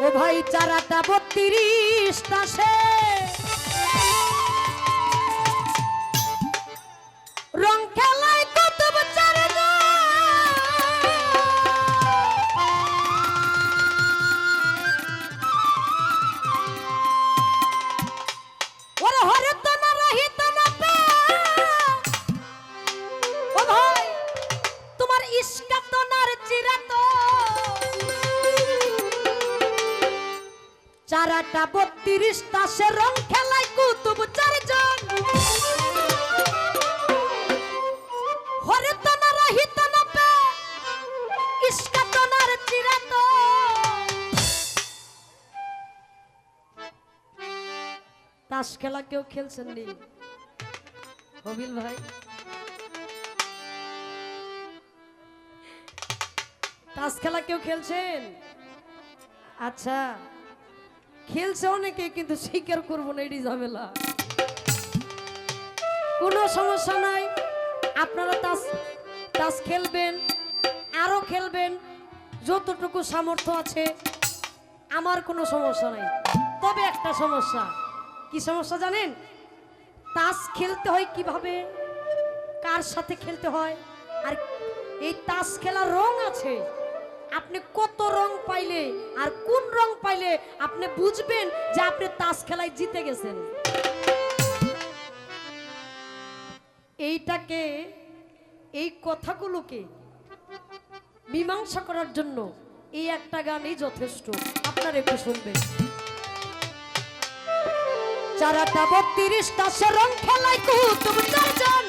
ও ভাই চারাটা বত্রিশটা সে চারাটা বত্রিশটা সে রং খেলায় কুতুব চারজন। তাস খেলা কেউ খেলছেন নি হবিল ভাই? তাস খেলা কেউ খেলছেন? আচ্ছা। খেলছে অনেকে, কিন্তু স্বীকার করব না, এটি ঝামেলা। কোনো সমস্যা নাই। আপনারা তাস তাস খেলবেন, আরও খেলবেন, যতটুকু সামর্থ্য আছে, আমার কোনো সমস্যা নাই। তবে একটা সমস্যা, কি সমস্যা জানেন? তাস খেলতে হয় কীভাবে? কার সাথে খেলতে হয়? আর এই তাস খেলার রং আছে। আপনি কত রং পাইলে আর কোন রং পাইলে আপনি বুঝবেন যে আপনি তাস খেলায় জিতে গেছেন। এইটাকে, এই কথাগুলোকে মীমাংসা করার জন্য এই একটা গানই যথেষ্ট। আপনার একটু শুনবেন। চারাটা বত্রিশটা সে রং খেলায় কুতুব চারজন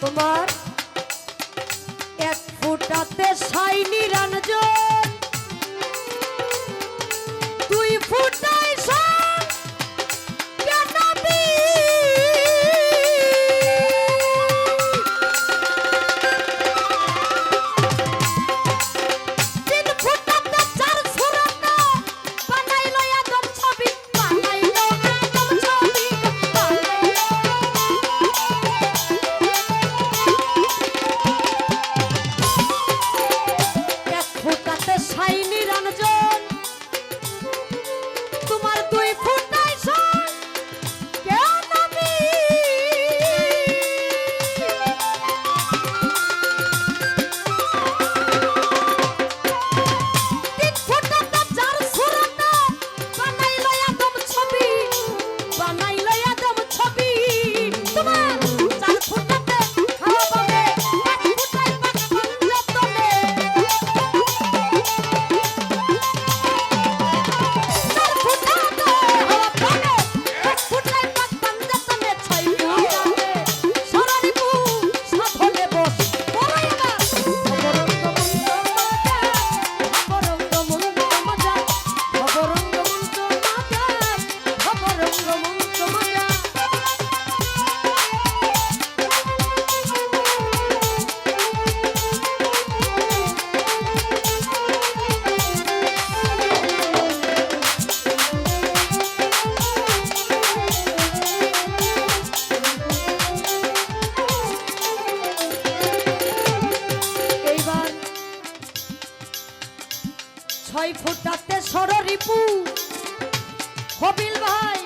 তোমার। এক ফুটাতে সাইনি নিরঞ্জন ওই ফুটাতে সর রিপু। হবিল ভাই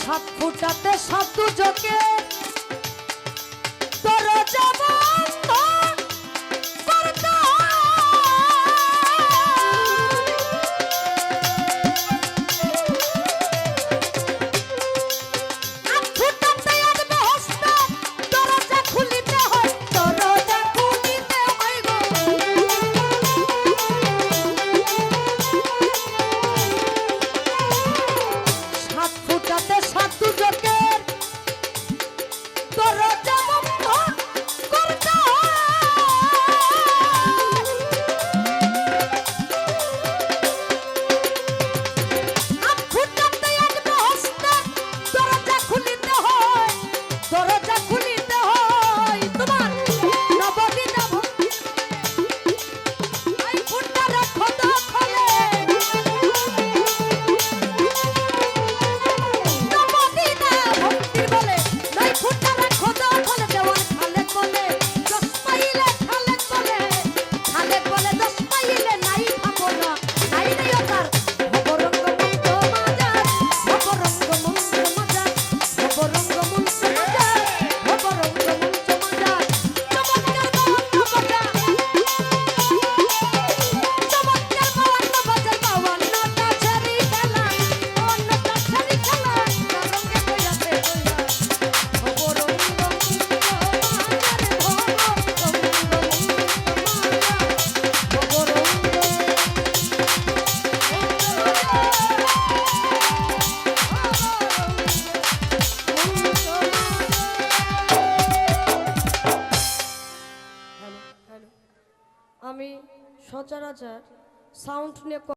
সাত ফুটাতে সাত দুজকে হাজার সাউন্ড নিয়ে